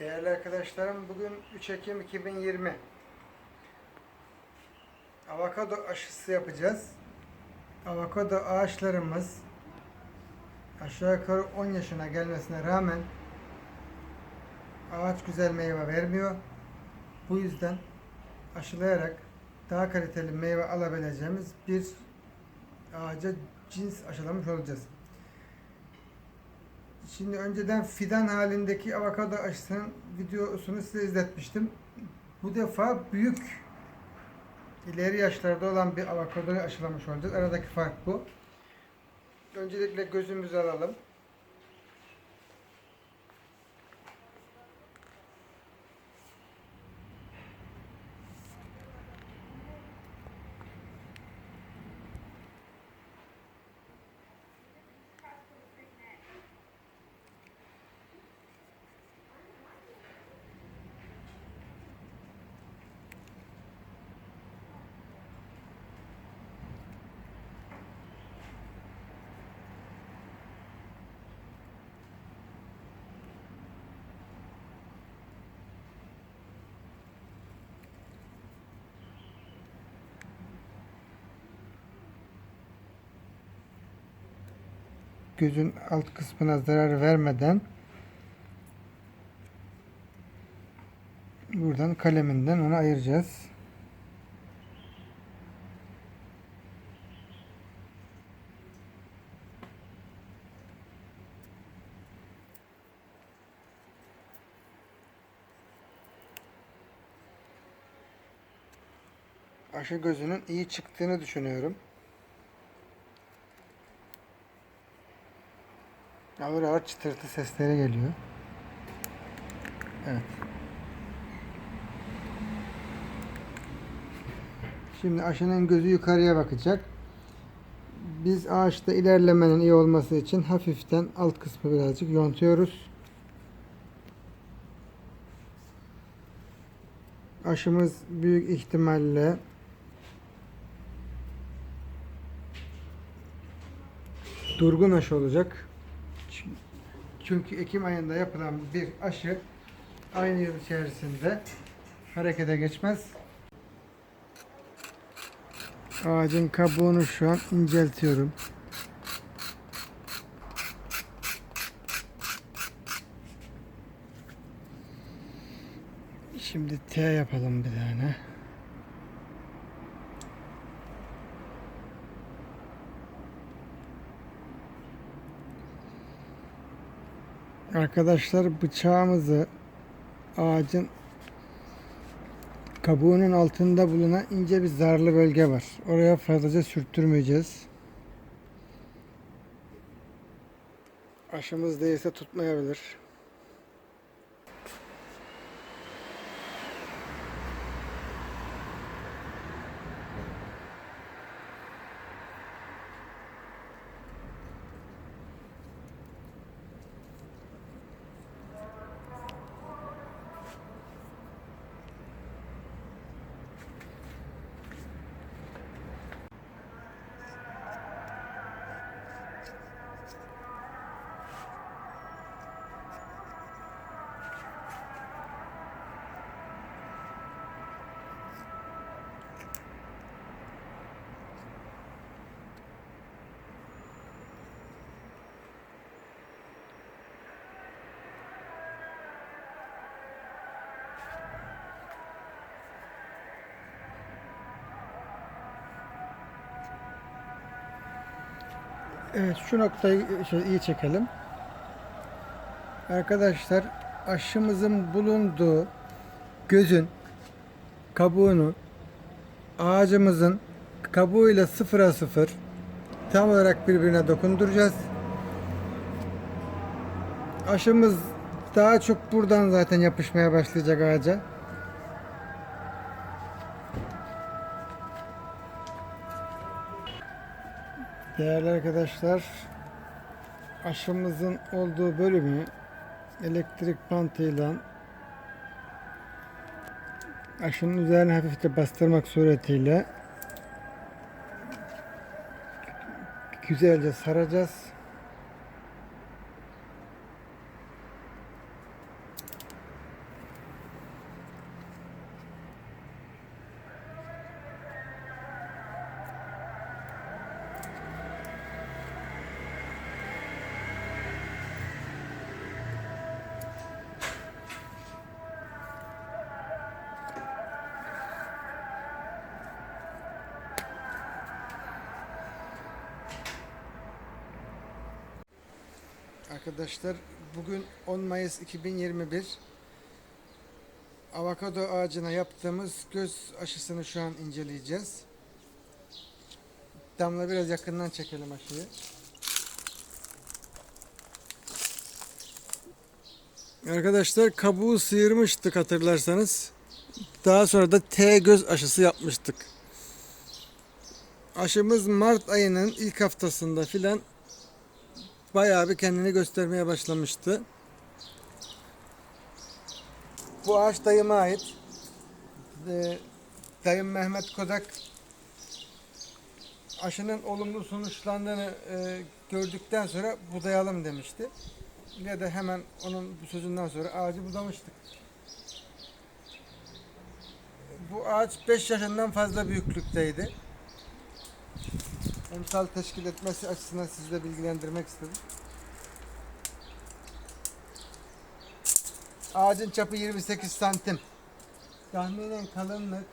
Değerli arkadaşlarım bugün 3 Ekim 2020 avokado aşısı yapacağız. Avokado ağaçlarımız aşağı yukarı 10 yaşına gelmesine rağmen ağaç güzel meyve vermiyor. Bu yüzden aşılayarak daha kaliteli meyve alabileceğimiz bir ağaca cins aşılamış olacağız. Şimdi önceden fidan halindeki avokado aşısının videosunu size izletmiştim. Bu defa büyük ileri yaşlarda olan bir avokadoyu aşılamış olacağız. Aradaki fark bu. Öncelikle gözümüzü alalım. Gözün alt kısmına zarar vermeden buradan kaleminden onu ayıracağız. Aşı gözünün iyi çıktığını düşünüyorum. Ağır ağır çıtırtı sesleri geliyor. Evet. Şimdi aşının gözü yukarıya bakacak. Biz ağaçta ilerlemenin iyi olması için hafiften alt kısmı birazcık yontuyoruz. Aşımız büyük ihtimalle durgun aşı olacak. Çünkü Ekim ayında yapılan bir aşı aynı yıl içerisinde harekete geçmez. Ağacın kabuğunu şu an inceltiyorum. Şimdi T yapalım bir tane. Arkadaşlar bıçağımızı ağacın kabuğunun altında bulunan ince bir zarlı bölge var. Oraya fazlaca sürttürmeyeceğiz. Aşımız değilse tutmayabilir. Evet şu noktayı şöyle iyi çekelim. Arkadaşlar aşımızın bulunduğu gözün kabuğunu ağacımızın kabuğuyla sıfıra sıfır tam olarak birbirine dokunduracağız. Aşımız daha çok buradan zaten yapışmaya başlayacak ağaca. Değerli arkadaşlar, aşımızın olduğu bölümü elektrik bantıyla aşının üzerine hafifçe bastırmak suretiyle güzelce saracağız. Arkadaşlar bugün 10 Mayıs 2021 avokado ağacına yaptığımız göz aşısını şu an inceleyeceğiz. Damla biraz yakından çekelim aşıyı. Arkadaşlar kabuğu sıyırmıştık hatırlarsanız. Daha sonra da T göz aşısı yapmıştık. Aşımız Mart ayının ilk haftasında filan bayağı bir kendini göstermeye başlamıştı. Bu ağaç dayıma ait. Ee, dayım Mehmet Kodak aşının olumlu sonuçlandığını e, gördükten sonra budayalım demişti. Ve de hemen onun bu sözünden sonra ağacı budamıştık. Bu ağaç 5 yaşından fazla büyüklükteydi. Emsal teşkil etmesi açısından sizi de bilgilendirmek istedim. Ağacın çapı 28 santim. Tahminen kalınlık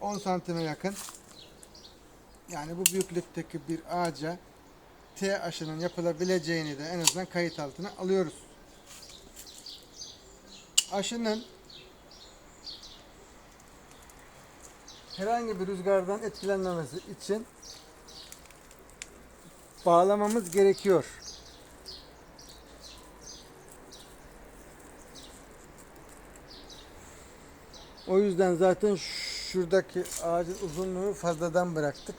...10 santime yakın. Yani bu büyüklükteki bir ağaca... ...T aşının yapılabileceğini de en azından kayıt altına alıyoruz. Aşının... ...herhangi bir rüzgardan etkilenmemesi için... ...bağlamamız gerekiyor. O yüzden zaten şuradaki ağacın uzunluğunu fazladan bıraktık.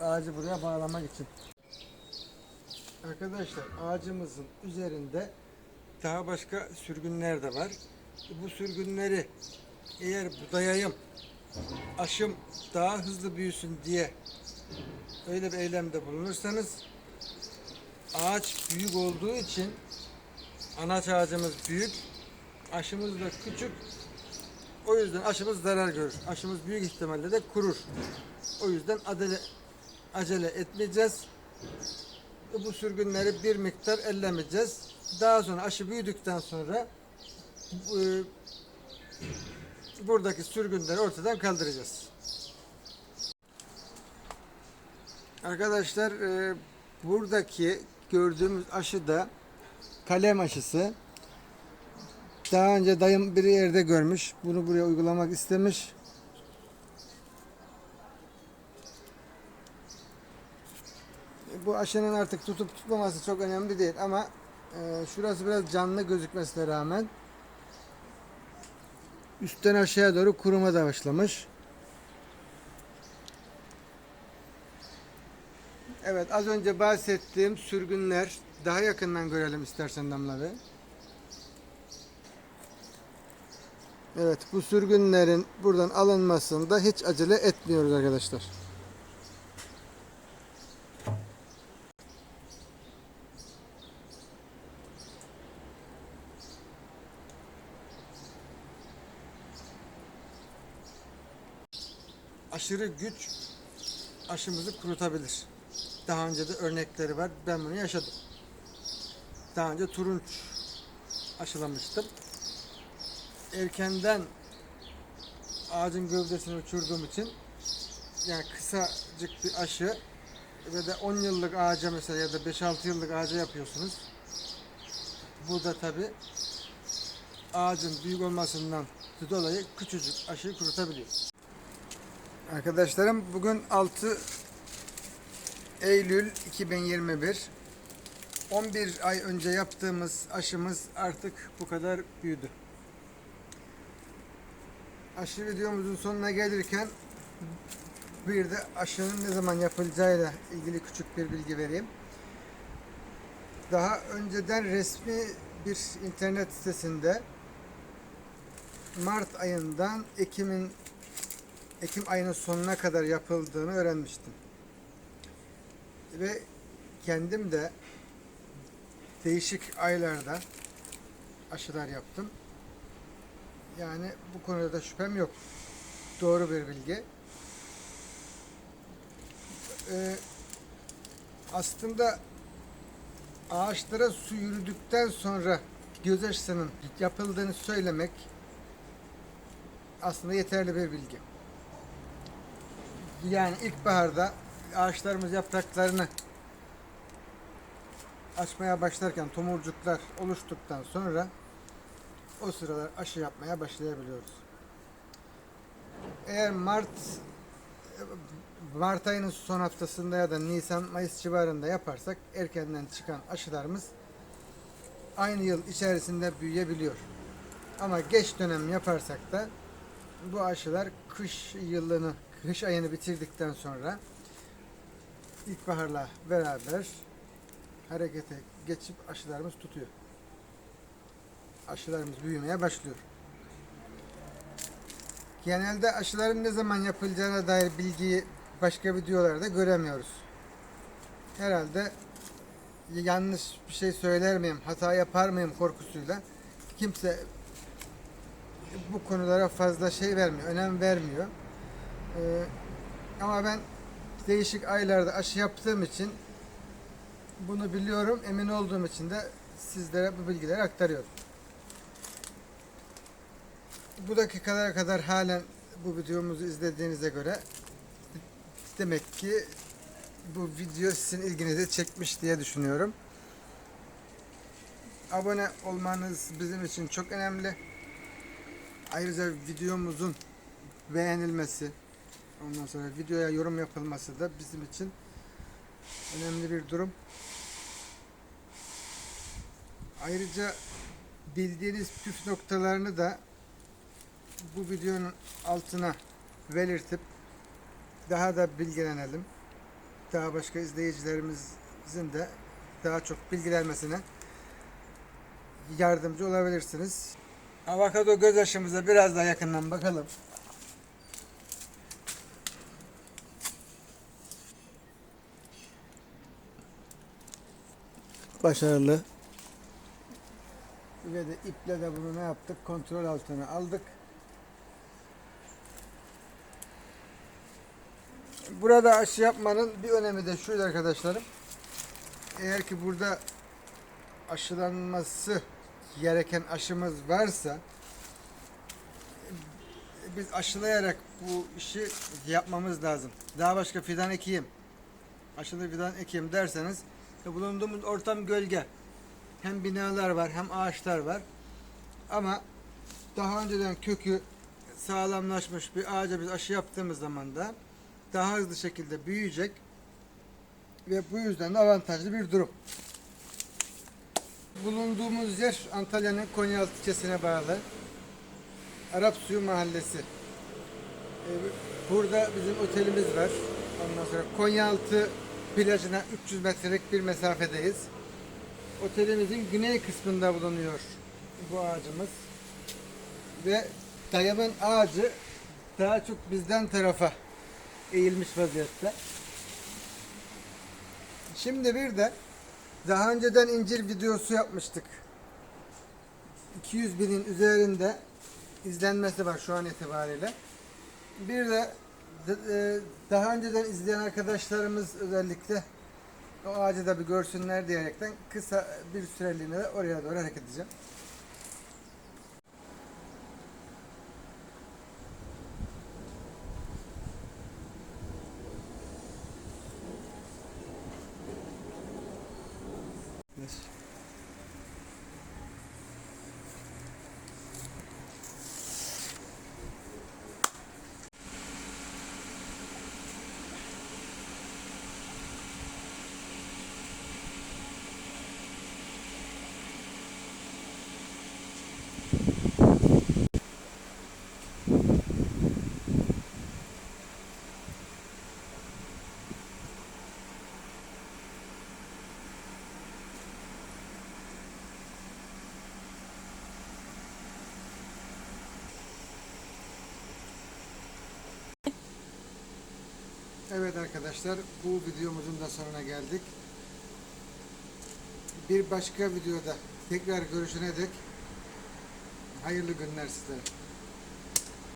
Ağacı buraya bağlamak için. Arkadaşlar ağacımızın üzerinde daha başka sürgünler de var. Bu sürgünleri eğer budayayım, aşım daha hızlı büyüsün diye öyle bir eylemde bulunursanız ağaç büyük olduğu için anaç ağacımız büyük, aşımız da küçük. O yüzden aşımız zarar görür. Aşımız büyük ihtimalle de kurur. O yüzden acele, acele etmeyeceğiz. Bu sürgünleri bir miktar ellemeyeceğiz. Daha sonra aşı büyüdükten sonra e, buradaki sürgünleri ortadan kaldıracağız. Arkadaşlar e, buradaki gördüğümüz aşı da kalem aşısı. Daha önce dayım bir yerde görmüş. Bunu buraya uygulamak istemiş. Bu aşının artık tutup tutmaması çok önemli değil ama e, şurası biraz canlı gözükmesine rağmen üstten aşağıya doğru kuruma da başlamış. Evet az önce bahsettiğim sürgünler daha yakından görelim istersen Damla Bey. Evet bu sürgünlerin buradan alınmasında hiç acele etmiyoruz arkadaşlar. Aşırı güç aşımızı kurutabilir. Daha önce de örnekleri var. Ben bunu yaşadım. Daha önce turunç aşılamıştım erkenden ağacın gövdesini uçurduğum için yani kısacık bir aşı ve de 10 yıllık ağaca mesela ya da 5-6 yıllık ağaca yapıyorsunuz. Bu da tabi ağacın büyük olmasından dolayı küçücük aşıyı kurutabiliyor. Arkadaşlarım bugün 6 Eylül 2021 11 ay önce yaptığımız aşımız artık bu kadar büyüdü aşı videomuzun sonuna gelirken bir de aşının ne zaman yapılacağıyla ilgili küçük bir bilgi vereyim. Daha önceden resmi bir internet sitesinde Mart ayından Ekim'in Ekim ayının sonuna kadar yapıldığını öğrenmiştim. Ve kendim de değişik aylarda aşılar yaptım. Yani bu konuda da şüphem yok. Doğru bir bilgi. Ee, aslında ağaçlara su yürüdükten sonra göz aşısının yapıldığını söylemek aslında yeterli bir bilgi. Yani ilkbaharda ağaçlarımız yapraklarını açmaya başlarken tomurcuklar oluştuktan sonra o sıralar aşı yapmaya başlayabiliyoruz. Eğer Mart Mart ayının son haftasında ya da Nisan Mayıs civarında yaparsak erkenden çıkan aşılarımız aynı yıl içerisinde büyüyebiliyor. Ama geç dönem yaparsak da bu aşılar kış yılını, kış ayını bitirdikten sonra ilkbaharla beraber harekete geçip aşılarımız tutuyor. Aşılarımız büyümeye başlıyor. Genelde aşıların ne zaman yapılacağına dair bilgiyi başka videolarda göremiyoruz. Herhalde yanlış bir şey söyler miyim, hata yapar mıyım korkusuyla kimse bu konulara fazla şey vermiyor, önem vermiyor. Ee, ama ben değişik aylarda aşı yaptığım için bunu biliyorum, emin olduğum için de sizlere bu bilgileri aktarıyorum. Bu dakikalara kadar halen bu videomuzu izlediğinize göre demek ki bu video sizin ilginizi çekmiş diye düşünüyorum. Abone olmanız bizim için çok önemli. Ayrıca videomuzun beğenilmesi, ondan sonra videoya yorum yapılması da bizim için önemli bir durum. Ayrıca bildiğiniz püf noktalarını da bu videonun altına belirtip daha da bilgilenelim. Daha başka izleyicilerimizin de daha çok bilgilenmesine yardımcı olabilirsiniz. Avokado göz aşımıza biraz daha yakından bakalım. Başarılı. Ve de iple de bunu ne yaptık? Kontrol altına aldık. Burada aşı yapmanın bir önemi de şuydu arkadaşlarım. Eğer ki burada aşılanması gereken aşımız varsa biz aşılayarak bu işi yapmamız lazım. Daha başka fidan ekeyim, aşılı fidan ekeyim derseniz e, bulunduğumuz ortam gölge. Hem binalar var hem ağaçlar var. Ama daha önceden kökü sağlamlaşmış bir ağaca biz aşı yaptığımız zaman da daha hızlı şekilde büyüyecek ve bu yüzden de avantajlı bir durum. Bulunduğumuz yer Antalya'nın Konyaaltı ilçesine bağlı Arap Suyu Mahallesi. Ee, Burada bizim otelimiz var. Ondan sonra Konyaaltı plajına 300 metrelik bir mesafedeyiz. Otelimizin güney kısmında bulunuyor bu ağacımız. Ve dayamın ağacı daha çok bizden tarafa eğilmiş vaziyette. Şimdi bir de daha önceden incir videosu yapmıştık. 200 binin üzerinde izlenmesi var şu an itibariyle. Bir de daha önceden izleyen arkadaşlarımız özellikle o ağacı da bir görsünler diyerekten kısa bir süreliğine de oraya doğru hareket edeceğim. Evet arkadaşlar bu videomuzun da sonuna geldik. Bir başka videoda tekrar görüşene dek hayırlı günler sizlere.